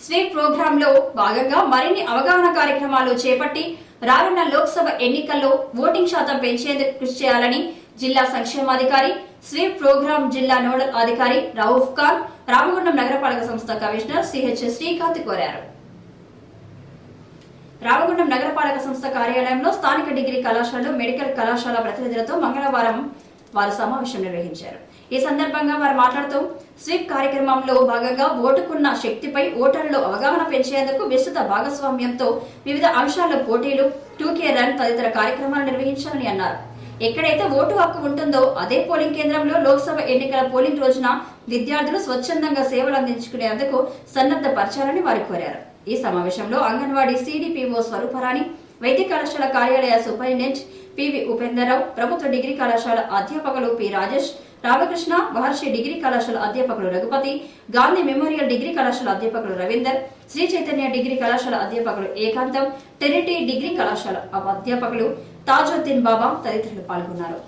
Sweep ప్రోగ్రామ్లో భాగంగా మరిన్ని అవగాహన కార్యక్రమాలు చేపట్టి రానున్న లోక్సభ ఎన్నికల్లో ఓటింగ్ శాతం పెంచేందుకు కృషి చేయాలని జిల్లా సంక్షేమాధికారి స్వీప్ ప్రోగ్రామ్ జిల్లా నోడల్ అధికారి రౌఫ్ ఖాన్ రామగుండం నగరపాలక సంస్థ కమిషనర్ సిహెచ్ శ్రీకాంత్ కోరారు. రామగుండం నగరపాలక సంస్థ కార్యాలయంలో స్థానిక డిగ్రీ కళాశాలలో మెడికల్ కళాశాల ప్రతినిధులతో మంగళవారం వారు సమావేశం నిర్వహించారు. ఈ సందర్భంగా వారు మాట్లాడుతూ స్వీప్ కార్యక్రమంలో భాగంగా ఓటుకున్న శక్తిపై ఓటర్లలో అవగాహన పెంచేందుకు విస్తృత భాగస్వామ్యంతో వివిధ అంశాల పోటీలు టూకే రన్ తదితర కార్యక్రమాలు నిర్వహించాలని అన్నారు. ఎక్కడైతే ఓటు హక్కు ఉంటుందో అదే పోలింగ్ కేంద్రంలో లోక్సభ ఎన్నికల పోలింగ్ రోజున విద్యార్థులు స్వచ్ఛందంగా సేవలు అందించుకునేందుకు సన్నద్ధపరచాలని వారు కోరారు. ఈ సమావేశంలో అంగన్వాడీ సిడిపిఓ స్వరూపరాణి వైద్య కళాశాల కార్యాలయ సూపరింటెండెంట్ పివి ఉపేందర్రావు ప్రభుత్వ డిగ్రీ కళాశాల అధ్యాపకులు పి రాజేష్ రామకృష్ణ మహర్షి డిగ్రీ కళాశాల అధ్యాపకులు రఘుపతి గాంధీ మెమోరియల్ డిగ్రీ కళాశాల అధ్యాపకులు రవీందర్ శ్రీ చైతన్య డిగ్రీ కళాశాల అధ్యాపకులు ఏకాంతం టెరిటీ డిగ్రీ కళాశాల అధ్యాపకులు తాజుద్దీన్ బాబా తదితరులు పాల్గొన్నారు.